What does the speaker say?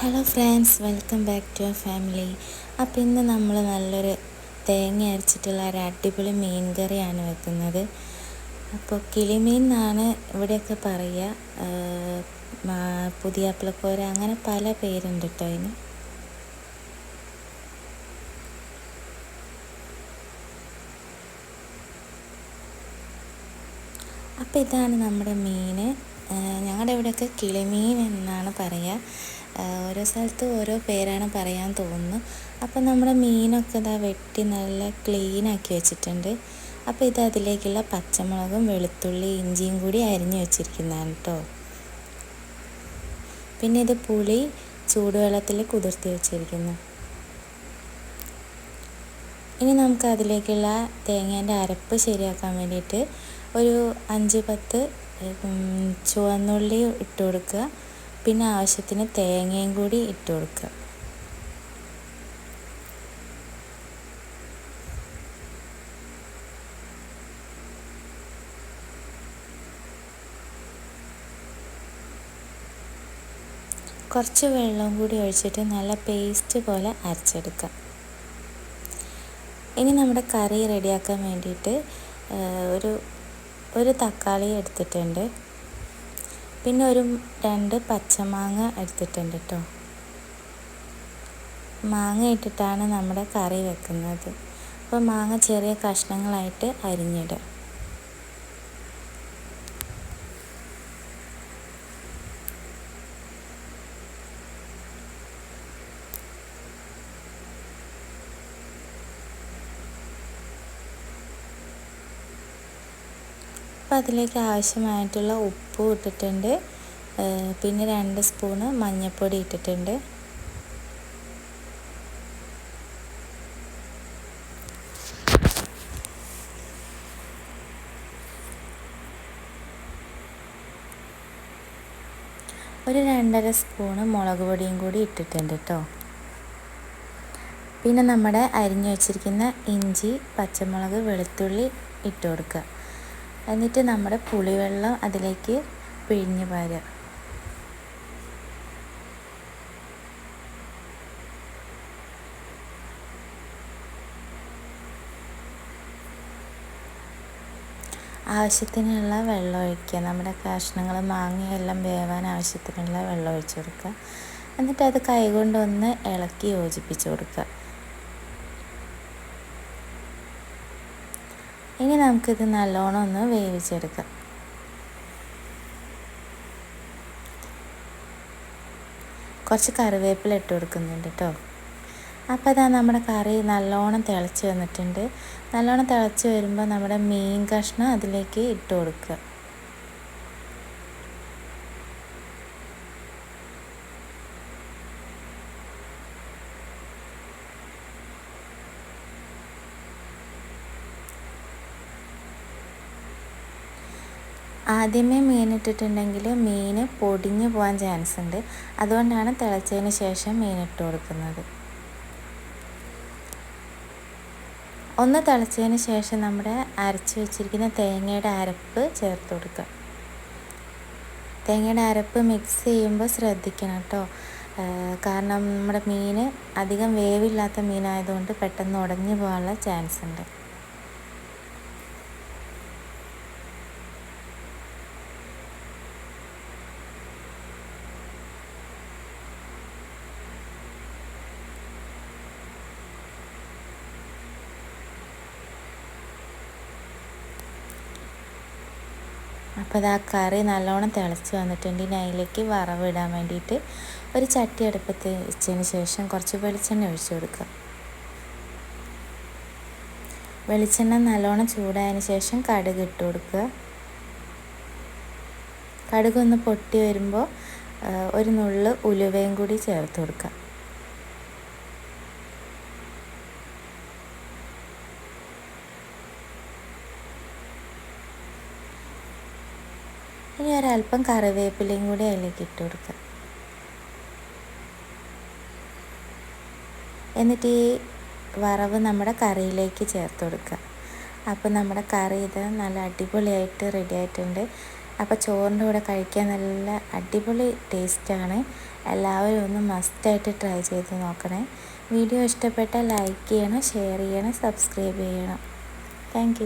Hello friends welcome back to our family അപ്പോൾ ഇന്ന് നമ്മൾ നല്ലൊരു തേങ്ങ അരച്ചിട്ടുള്ള ഒരു അടിപൊളി മീൻ കറിയാണ് വെക്കുന്നത്. അപ്പോൾ കിളിമീൻ എന്നാണ് ഇവിടെയൊക്കെ പറയുക. പുതിയ അപ്പളക്കോര അങ്ങനെ പല പേരുണ്ട് കേട്ടോ അതിന്. അപ്പോൾ ഇതാണ് നമ്മുടെ മീൻ ഞങ്ങളുടെ ഇവിടെയൊക്കെ കിളിമീൻ എന്നാണ് പറയുക ഓരോ സ്ഥലത്ത് ഓരോ പേരാണ് പറയാൻ തോന്നുന്നു. അപ്പോൾ നമ്മുടെ മീനൊക്കെ ഇതാ വെട്ടി നല്ല ക്ലീനാക്കി വെച്ചിട്ടുണ്ട്. അപ്പോൾ ഇത് അതിലേക്കുള്ള പച്ചമുളകും വെളുത്തുള്ളി ഇഞ്ചിയും കൂടി അരിഞ്ഞു വെച്ചിരിക്കുന്നതാണ് കേട്ടോ പിന്നെ ഇത് പുളി ചൂടുവെള്ളത്തിൽ കുതിർത്തി വെച്ചിരിക്കുന്നു. ഇനി നമുക്ക് അതിലേക്കുള്ള തേങ്ങേന്റെ അരപ്പ് ശരിയാക്കാൻ വേണ്ടിയിട്ട് ഒരു അഞ്ച് പത്ത് ചുവന്നുള്ളി ഇട്ട് കൊടുക്കുക. പിന്നെ ആവശ്യത്തിന് തേങ്ങയും കൂടി ഇട്ട് കൊടുക്കുക. കുറച്ച് വെള്ളവും കൂടി ഒഴിച്ചിട്ട് നല്ല പേസ്റ്റ് പോലെ അരച്ചെടുക്കാം ഇനി നമ്മുടെ കറി റെഡിയാക്കാൻ വേണ്ടിയിട്ട് ഒരു ഒരു തക്കാളി എടുത്തിട്ടുണ്ട്. പിന്നെ ഒരു രണ്ട് പച്ചമാങ്ങ എടുത്തിട്ടുണ്ട് കേട്ടോ മാങ്ങ ഇട്ടിട്ടാണ് നമ്മുടെ കറി വെക്കുന്നത്. അപ്പോൾ മാങ്ങ ചെറിയ കഷ്ണങ്ങളായിട്ട് അരിഞ്ഞിടുക. അപ്പോൾ അതിലേക്ക് ആവശ്യമായിട്ടുള്ള ഉപ്പ് ഇട്ടിട്ടുണ്ട്. പിന്നെ രണ്ട് സ്പൂണ് മഞ്ഞൾപ്പൊടി ഇട്ടിട്ടുണ്ട്. ഒരു രണ്ടര സ്പൂണ് മുളക് പൊടിയും കൂടി ഇട്ടിട്ടുണ്ട് കേട്ടോ. പിന്നെ നമ്മുടെ അരിഞ്ഞു വച്ചിരിക്കുന്ന ഇഞ്ചി പച്ചമുളക് വെളുത്തുള്ളി ഇട്ട് കൊടുക്കുക. എന്നിട്ട് നമ്മുടെ പുളിവെള്ളം അതിലേക്ക് പിഴിഞ്ഞ് പാരുക ആവശ്യത്തിനുള്ള വെള്ളം ഒഴിക്കുക. നമ്മുടെ കഷ്ണങ്ങൾ മാങ്ങയെല്ലാം വേവാൻ ആവശ്യത്തിനുള്ള വെള്ളം ഒഴിച്ചു കൊടുക്കുക. എന്നിട്ട് അത് കൈകൊണ്ടൊന്ന് ഇളക്കി യോജിപ്പിച്ച് കൊടുക്കുക. ഇനി നമുക്കിത് നല്ലോണം ഒന്ന് വേവിച്ചെടുക്കാം. കുറച്ച് കറിവേപ്പില ഇട്ട് കൊടുക്കുന്നുണ്ട് കേട്ടോ. അപ്പോൾ അതാ നമ്മുടെ കറി നല്ലോണം തിളച്ച് വന്നിട്ടുണ്ട്. നല്ലോണം തിളച്ച് വരുമ്പോൾ നമ്മുടെ മീൻ കഷ്ണം അതിലേക്ക് ഇട്ട് കൊടുക്കുക. ആദ്യമേ മീൻ ഇട്ടിട്ടുണ്ടെങ്കിൽ മീൻ പൊടിഞ്ഞു പോകാൻ ചാൻസ് ഉണ്ട്. അതുകൊണ്ടാണ് തിളച്ചതിന് ശേഷം മീൻ ഇട്ട് കൊടുക്കുന്നത്. ഒന്ന് തിളച്ചതിന് ശേഷം നമ്മുടെ അരച്ച് വെച്ചിരിക്കുന്ന തേങ്ങയുടെ അരപ്പ് ചേർത്ത് കൊടുക്കുക. തേങ്ങയുടെ അരപ്പ് മിക്സ് ചെയ്യുമ്പോൾ ശ്രദ്ധിക്കണം കേട്ടോ. കാരണം നമ്മുടെ മീൻ അധികം വേവില്ലാത്ത മീനായതുകൊണ്ട് പെട്ടെന്ന് ഉടഞ്ഞു പോകാനുള്ള ചാൻസ് ഉണ്ട്. അപ്പോൾ ആ കറി നല്ലോണം തിളച്ച് വന്നിട്ടുണ്ട്. ഇനി അതിലേക്ക് വറവിടാൻ വേണ്ടിയിട്ട് ഒരു ചട്ടി അടുപ്പത്ത് വെച്ചതിന് ശേഷം കുറച്ച് വെളിച്ചെണ്ണ ഒഴിച്ചു കൊടുക്കുക. വെളിച്ചെണ്ണ നല്ലോണം ചൂടായതിന് ശേഷം കടുക് ഇട്ട് കൊടുക്കുക. കടുക് ഒന്ന് പൊട്ടി വരുമ്പോൾ ഒരു നുള്ള് ഉലുവയും കൂടി ചേർത്ത് കൊടുക്കുക. ഇനി ഒരല്പം കറിവേപ്പിലയും കൂടി അതിലേക്ക് ഇട്ട് കൊടുക്കുക. എന്നിട്ട് ഈ വറവ് നമ്മുടെ കറിയിലേക്ക് ചേർത്ത് കൊടുക്കുക. അപ്പോൾ നമ്മുടെ കറി ഇത് നല്ല അടിപൊളിയായിട്ട് റെഡി ആയിട്ടുണ്ട്. അപ്പോൾ ചോറിന്റെ കൂടെ കഴിക്കാൻ നല്ല അടിപൊളി ടേസ്റ്റാണ് എല്ലാവരും ഒന്ന് മസ്റ്റായിട്ട് ട്രൈ ചെയ്ത് നോക്കണേ. വീഡിയോ ഇഷ്ടപ്പെട്ടാൽ ലൈക്ക് ചെയ്യണം ഷെയർ ചെയ്യണം സബ്സ്ക്രൈബ് ചെയ്യണം. താങ്ക്